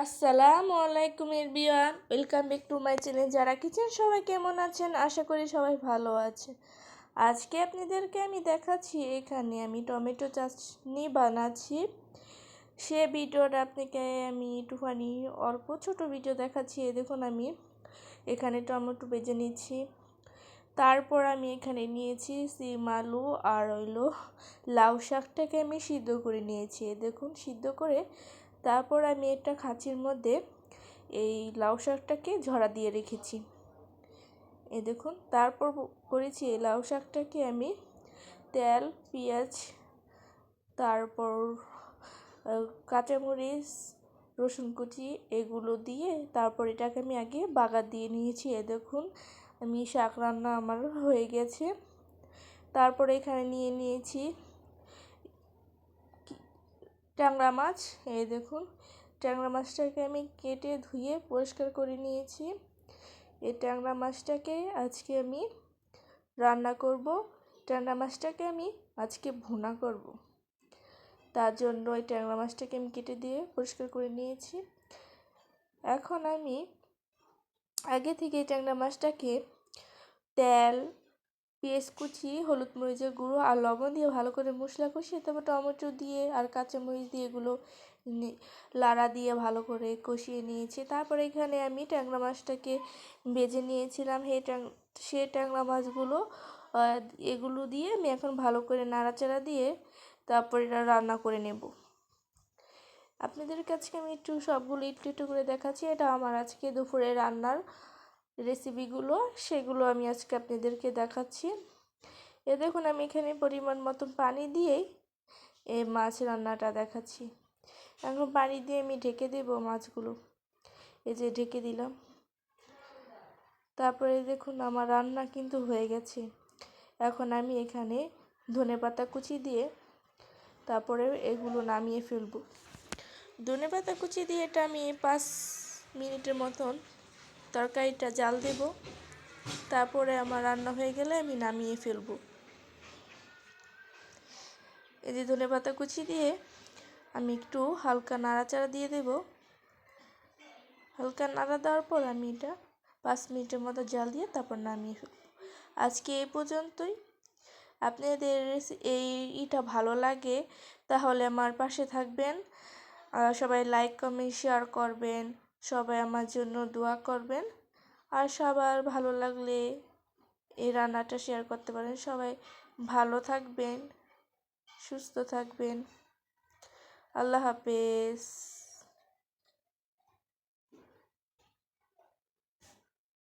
আসসালামু আলাইকুম এরবিয়ান। Welcome back to my channel যারা কিচেন, সবাই কেমন আছেন? আশা করি সবাই ভালো আছে আজকে আপনাদেরকে আমি দেখাচ্ছি, এখানে আমি টমেটো চাটনি বানাচ্ছি। সে ভিডিওটা আপনাকে আমি একটুখানি অল্প ছোট ভিডিও দেখাচ্ছি। দেখুন আমি এখানে টমেটো বেজে নিচ্ছি। তারপর আমি এখানে নিয়েছি সিম আলু আর হইল লাউ শাকটাকে আমি সিদ্ধ করে নিয়েছি। দেখুন, সিদ্ধ করে তারপর আমি একটা খাঁচির মধ্যে এই লাউ শাকটাকে ঝরা দিয়ে রেখেছি। এ দেখুন, তারপর করেছি এই লাউ শাকটাকে আমি তেল, পেঁয়াজ, তারপর কাঁচামরিচ, রসুন কুচি এগুলো দিয়ে তারপর এটাকে আমি আগে বাগার দিয়ে নিয়েছি। এ দেখুন, আমি শাক রান্না আমার হয়ে গেছে। তারপর এখানে নিয়ে নিয়েছি ট্যাংরা মাছ, এই দেখুন। ট্যাংরা মাছটাকে আমি কেটে ধুয়ে পরিষ্কার করে নিয়েছি। এই ট্যাংরা মাছটাকে আজকে আমি রান্না করব। ট্যাংরা মাছটাকে আমি আজকে ভুনা করব। তার জন্য ওই ট্যাংরা মাছটাকে আমি কেটে দিয়ে পরিষ্কার করে নিয়েছি। এখন আমি আগে থেকে ট্যাংরা মাছটাকে তেল পেঁয়াজ কুচি, হলুদ মরিচের গুঁড়ো আর লবণ দিয়ে ভালো করে মশলা কষিয়ে তারপর টমেটো দিয়ে আর কাঁচামরিচ দিয়ে এগুলো লাড়া দিয়ে ভালো করে কষিয়ে নিয়েছি। তারপরে এখানে আমি ট্যাংরা মাছটাকে বেজে নিয়েছিলাম। সেই ট্যাং, সে ট্যাংরা মাছগুলো এগুলো দিয়ে আমি এখন ভালো করে নাড়াচাড়া দিয়ে তারপর এটা রান্না করে নেব। আপনাদের কাছে আমি একটু সবগুলো একটু একটু করে দেখাচ্ছি। এটা আমার আজকে দুপুরে রান্নার রেসিপিগুলো সেগুলো আমি আজকে আপনাদেরকে দেখাচ্ছি। এ দেখুন, আমি এখানে পরিমাণ মতো পানি দিয়েই এ মাছ রান্নাটা দেখাচ্ছি। এখন পানি দিয়ে আমি ঢেকে দেব মাছগুলো। এই যে ঢেকে দিলাম। তারপরে দেখুন, আমার রান্না কিন্তু হয়ে গেছে। এখন আমি এখানে ধনে পাতা কুচি দিয়ে তারপরে এগুলো নামিয়ে ফেলব। ধনে পাতা কুচি দিয়ে এটা আমি পাঁচ মিনিটের মতন তরকারিটা জাল দেব। তারপরে আমার রান্না হয়ে গেলে আমি নামিয়ে ফেলব। এই যে ধনে পাতা কুচি দিয়ে আমি একটু হালকা নাড়াচাড়া দিয়ে দেব। হালকা নাড়া দেওয়ার পর আমি এটা পাঁচ মিনিটের মতো জাল দিয়ে তারপর নামিয়ে ফেলব। আজকে এই পর্যন্তই। আপনাদের এই ইটা ভালো লাগে তাহলে আমার পাশে থাকবেন। সবাই লাইক কমেন্ট শেয়ার করবেন। সবাই আমার জন্য দোয়া করবেন। আর সবার ভালো লাগলে এই রান্নাটা শেয়ার করতে পারেন। সবাই ভালো থাকবেন, সুস্থ থাকবেন। আল্লাহ হাফেজ।